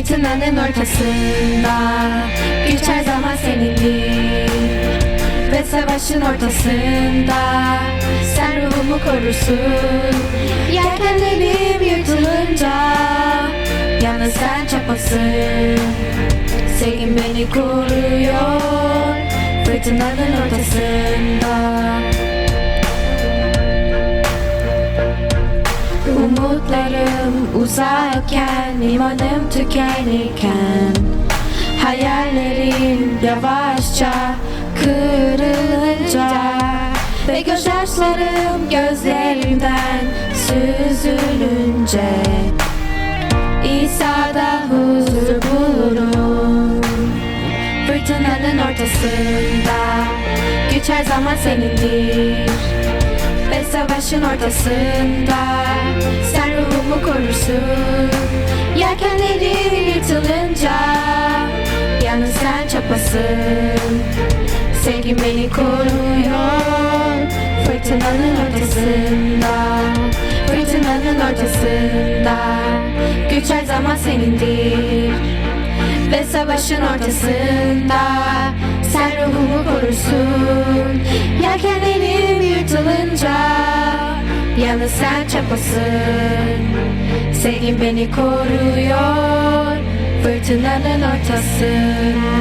Fırtınanın ortasında. Güç her zaman senindir Ve savaşın ortasında. Sen ruhumu korursun Yelkenlerim yırtılınca Yalnız sen çapasın. Sevgin beni koruyor Fırtınanın ortasında Umutlarım uzarken imanım tükenirken Hayallerim yavaşça kırılınca Ve gözyaşlarım gözlerimden süzülünce İsa'da huzur bulurum. Fırtınanın ortasında Güç her zaman senindir Ve savaşın ortasında Sen ruhumu korursun Yelkenlerim yırtılınca Yalnız sen çapasın. Sevgin beni koruyor Fırtınanın ortasında Fırtınanın ortasında. Güç her zaman senindir ve savaşın ortasında Sen ruhumu korursun Yalnız sen çapasın. Sevgin beni koruyor Fırtınanın ortasında